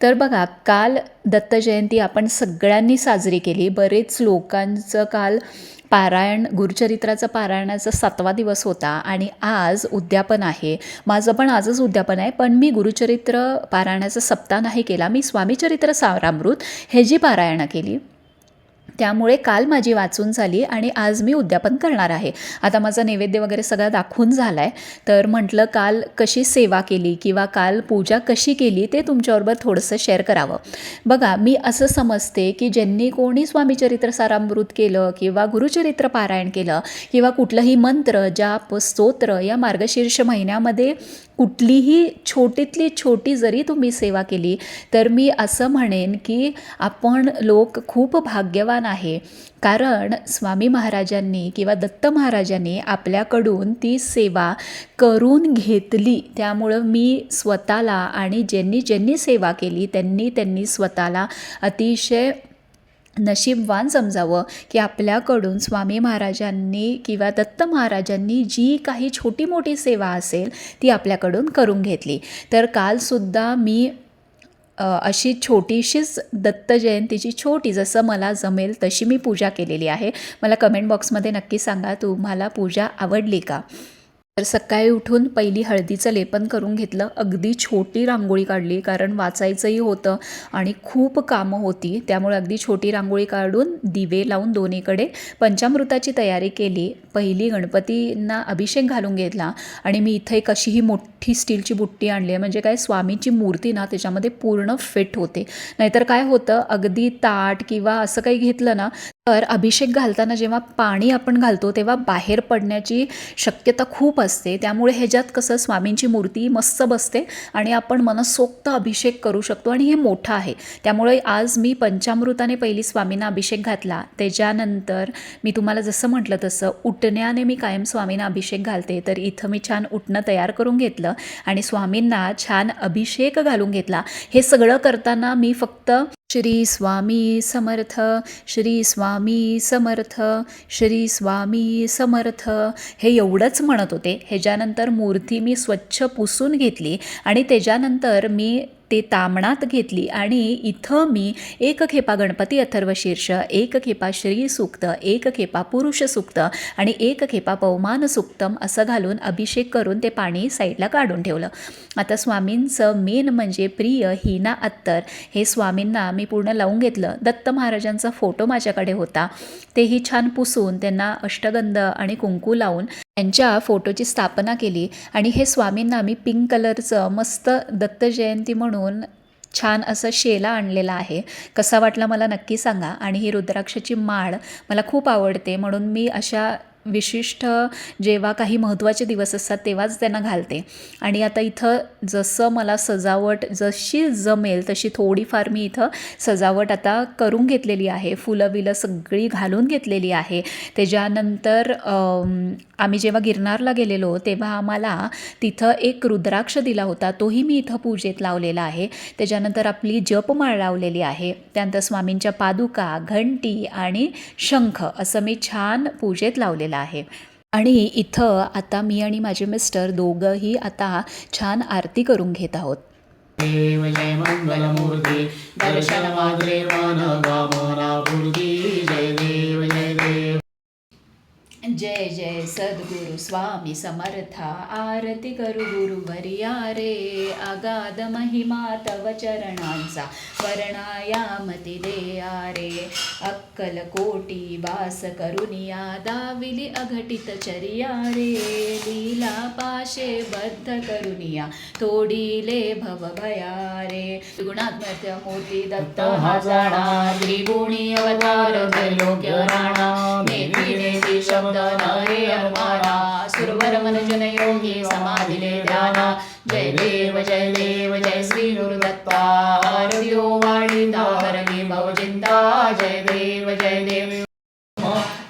तर बघा काल दत्तजयंती आपण सगळ्यांनी साजरी केली. बरेच लोकांचं काल पारायण गुरुचरित्राचं पारायणाचा सातवा दिवस होता आणि आज उद्यापन आहे. माझं पण आजच उद्यापन आहे पण मी गुरुचरित्र पारायणाचा सप्ताह नाही केला. मी स्वामीचरित्र सारामृत हे जी पारायणं केली त्यामुळे काल माझी वाचून झाली आणि आज मी उद्यापन करणार आहे. आता माझा नैवेद्य वगैरे सगळा दाखवून झाला आहे तर म्हटलं काल कशी सेवा केली किंवा काल पूजा कशी केली ते तुमच्याबरोबर थोडंसं शेअर करावं. बघा मी असं समजते की ज्यांनी कोणी स्वामीचरित्र सारामृत केलं किंवा गुरुचरित्र पारायण केलं किंवा कुठलंही मंत्र जाप स्तोत्र या मार्गशीर्ष महिन्यामध्ये कुठलीही छोटीतली छोटी जरी तुम्ही सेवा केली तर मी असं म्हणेन की आपण लोक खूप भाग्यवान आहे. कारण स्वामी महाराजांनी किंवा दत्त महाराजांनी आपल्याकडून ती सेवा करून घेतली. त्यामुळं मी स्वतःला आणि ज्यांनी ज्यांनी सेवा केली त्यांनी त्यांनी स्वतःला अतिशय नशीबवान समजावं की आपल्याकडून स्वामी महाराजांनी किंवा दत्त महाराजांनी जी काही छोटी मोठी सेवा असेल ती आपल्याकडून करून घेतली. तर कालसुद्धा मी अशी छोटीशीच दत्त जयंतीची छोटी जसं मला जमेल तशी मी पूजा केलेली आहे. मला कमेंट बॉक्समध्ये नक्की सांगा तुम्हाला पूजा आवडली का? तर सकाळी उठून पहिली हळदीचं लेपन करून घेतलं. अगदी छोटी रांगोळी काढली कारण वाचायचंही होतं आणि खूप कामं होती. त्यामुळे अगदी छोटी रांगोळी काढून दिवे लावून दोन्हीकडे पंचामृताची तयारी केली. पहिली गणपतींना अभिषेक घालून घेतला आणि मी इथे कशीही अशी ही मोठी स्टीलची बुट्टी आणली आहे. म्हणजे काय स्वामीची मूर्ती ना त्याच्यामध्ये पूर्ण फिट होते. नाहीतर काय होतं अगदी ताट किंवा असं काही घेतलं ना तर अभिषेक घालताना जेव्हा पाणी आपण घालतो तेव्हा बाहेर पडण्याची शक्यता खूप असते त्यामुळे ह्याच्यात कसं स्वामींची मूर्ती मस्त बसते आणि आपण मनसोक्त अभिषेक करू शकतो आणि हे मोठं आहे. त्यामुळे आज मी पंचामृताने पहिली स्वामींना अभिषेक घातला. त्याच्यानंतर मी तुम्हाला जसं म्हटलं तसं उठण्याने मी कायम स्वामींना अभिषेक घालते. तर इथं मी छान उठणं तयार करून घेतलं आणि स्वामींना छान अभिषेक घालून घेतला. हे सगळं करताना मी फक्त श्री स्वामी समर्थ श्री स्वामी समर्थ श्री स्वामी समर्थ. हे एवढंच म्हणत होते. ह्याच्यानंतर मूर्ती मी स्वच्छ पुसून घेतली आणि त्याच्यानंतर मी ते तामणात घेतली. आणि इथं मी एक खेपा गणपती अथर्व शीर्ष एक खेपा श्री सुक्त एक खेपा पुरुष सुक्त आणि एक खेपा पवमान सूक्तम असं घालून अभिषेक करून ते पाणी साईडला काढून ठेवलं. आता स्वामींचं मेन म्हणजे प्रिय हिना अत्तर हे स्वामींना मी पूर्ण लावून घेतलं. दत्त महाराजांचा फोटो माझ्याकडे होता. तेही छान पुसून त्यांना अष्टगंध आणि कुंकू लावून यांच्या फोटोची स्थापना केली. आणि हे स्वामींना मी पिंक कलरचं मस्त दत्त जयंती म्हणून छान असं शेला आणलेला आहे. कसा वाटला मला नक्की सांगा. आणि ही रुद्राक्षाची माळ मला खूप आवडते. म्हणून मी अशा विशिष्ट जेव्हा काही महत्त्वाचे दिवस असतात तेव्हाच त्यांना घालते. आणि आता इथं जसं मला सजावट जशी जमेल तशी थोडीफार मी इथं सजावट आता करून घेतलेली आहे. फुलं बिलं सगळी घालून घेतलेली आहे. त्याच्यानंतर आम्ही जेव्हा गिरनारला गेलेलो तेव्हा आम्हाला तिथं एक रुद्राक्ष दिला होता. तोही मी इथं पूजेत लावलेला आहे. त्याच्यानंतर आपली जपमाळ लावलेली आहे. त्यानंतर स्वामींच्या पादुका घंटी आणि शंख असं मी छान पूजेत लावलेलं आहे. आणि इथं आता मी आणि माझे मिस्टर दोघंही आता छान आरती करून घेत आहोत. देव जय मंगलमूर्ती दर्शन मात्रे मन गामना पूर्वी जय जय सद्गुरु स्वामी समर्था आरती करू गुरुवर्या रे अगाध महिमा तव चरणांचा वर्णायामती दे रे अक्कल कोटी वास करुनिया दाविली अघटित चरिया रे लीला पाशे बद्ध करुनिया तोडीले भव भया रे गुणात्मक मूर्ती दत्त हजार त्रिगुणी अवतार त्रैलोक्य राणा नेती नेती शब्द नरे अनुमाना सुरवर मनजन योगी समाधिले ध्याना जय देव जय देव जय श्री गुरुदत्ता आरत्यो वाणी दावरली भवचिंता जय देव जय देव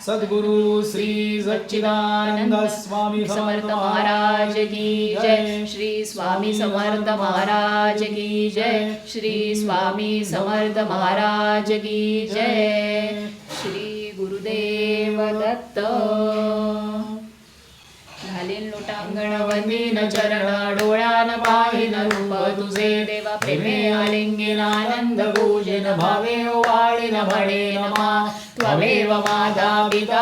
सद्गुरु श्री सच्चिदानंद स्वामी समर्थ महाराज की जय श्री स्वामी समर्थ महाराज की जय श्री स्वामी समर्थ महाराज की जय दत्त घालीन लोटांगण वंदीन चरण डोळ्यान पाहिन रूप तुझे देवा प्रेमे आलिंगेन आनंद पूजन भावे वाळीन म्हणे नमा त्वमेव माता पिता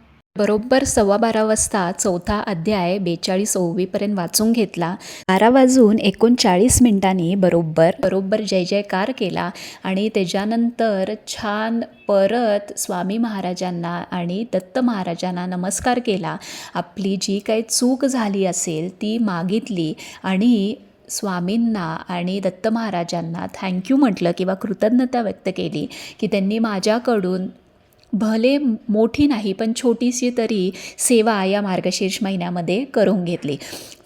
बरोबर सव्वा बारा वाजता चौथा अध्याय बेचाळीस ओवीपर्यंत वाचून घेतला. बारा वाजून एकोणचाळीस मिनिटांनी बरोबर बरोबर जय जयकार केला. आणि त्याच्यानंतर छान परत स्वामी महाराजांना आणि दत्त महाराजांना नमस्कार केला. आपली जी काही चूक झाली असेल ती मागितली आणि स्वामींना आणि दत्त महाराजांना थँक्यू म्हटलं किंवा कृतज्ञता व्यक्त केली की त्यांनी माझ्याकडून भले मोठी नाही पण छोटीशी तरी सेवा या मार्गशीर्ष महिन्यामध्ये करून घेतली.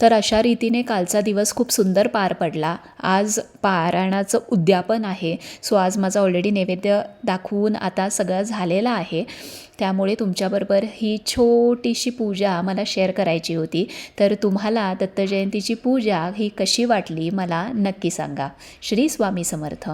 तर अशा रीतीने कालचा दिवस खूप सुंदर पार पडला. आज पारायणाचं उद्यापन आहे. सो आज माझा ऑलरेडी नैवेद्य दाखवून आता सगळं झालेलं आहे. त्यामुळे तुमच्याबरोबर ही छोटीशी पूजा मला शेअर करायची होती. तर तुम्हाला दत्तजयंतीची पूजा ही कशी वाटली मला नक्की सांगा. श्री स्वामी समर्थ.